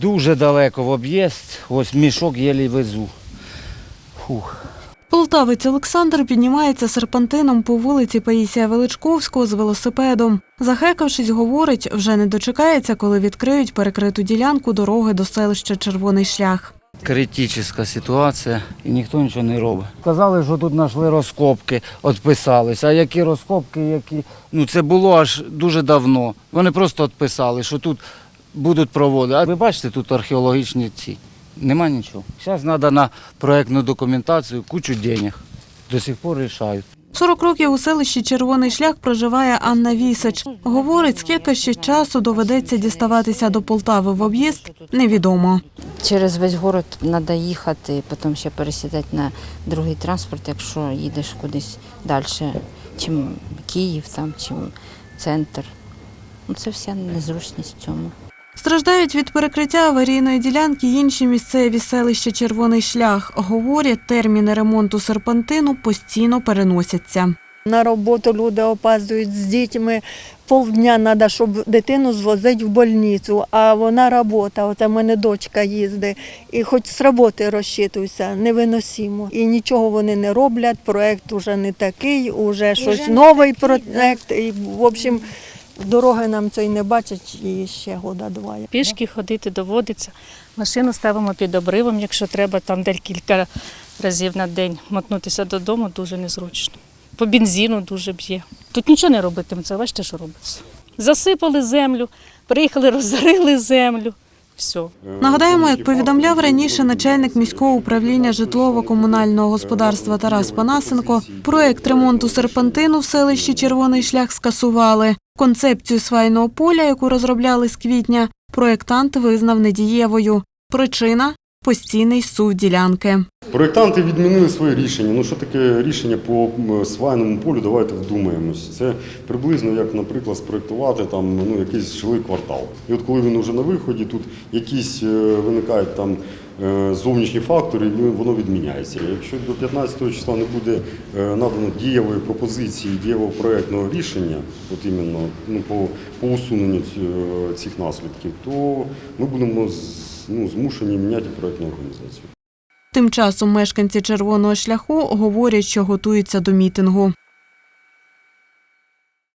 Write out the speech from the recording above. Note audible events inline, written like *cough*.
Дуже далеко в об'їзд, ось мішок єлі везу. Фух. Полтавець Олександр піднімається серпантином по вулиці Паїсія Величковського з велосипедом. Захекавшись, говорить, вже не дочекається, коли відкриють перекриту ділянку дороги до селища Червоний шлях. Критична ситуація і ніхто нічого не робить. Казали, що тут знайшли розкопки, відписались. А які розкопки, які. Ну це було аж дуже давно. Вони просто відписали, що тут будуть проводити. А ви бачите, тут археологічні ці. Нема нічого. Зараз треба на проєктну документацію кучу денег. До сих пор рішають. 40 років у селищі Червоний шлях проживає Анна Вісач. Говорить, скільки ще часу доведеться діставатися до Полтави в об'їзд, невідомо. Через весь город треба їхати, потім ще пересідати на другий транспорт, якщо їдеш кудись далі, чим Київ, там, чим центр. Ну, це вся незручність в цьому. Страждають від перекриття аварійної ділянки інші місцеві селища Червоний шлях. Говорять, терміни ремонту серпантину постійно переносяться. На роботу люди опаздують з дітьми. Полдня треба, щоб дитину звозити в больницю, а вона робота. Оце в мене дочка їздить. І хоч з роботи розчитуюся, невиносимо. І нічого вони не роблять. Проект уже не такий, уже щось новий проект. І, в общем, дороги нам цей не бачать і ще года два. Пішки ходити доводиться. Машину ставимо під обривом, якщо треба там декілька разів на день мотнутися додому, дуже незручно. По бензину дуже б'є. Тут нічого не робитиметься, бачите, що робиться. Засипали землю, приїхали, *laughs* розорили землю. Все. Нагадаємо, як повідомляв раніше начальник міського управління житлово-комунального господарства Тарас Панасенко, проект ремонту серпантину в селищі Червоний шлях скасували. Концепцію свайного поля, яку розробляли з квітня, проєктант визнав недієвою. Причина постійний сув ділянки. Проєктанти відмінили своє рішення. Ну що таке рішення по свайному полю? Давайте вдумаємось. Це приблизно як, наприклад, спроєктувати там ну якийсь жилий квартал. І от коли він вже на виході, тут якісь е, виникають там е, зовнішні фактори, і воно відміняється. Якщо до 15 числа не буде е, надано дієвої пропозиції, дієвого проєктного рішення, от іменно ну по, по усуненню цих наслідків, то ми будемо ну, змушені міняти проєктну організацію. Тим часом мешканці червоного шляху говорять, що готуються до мітингу.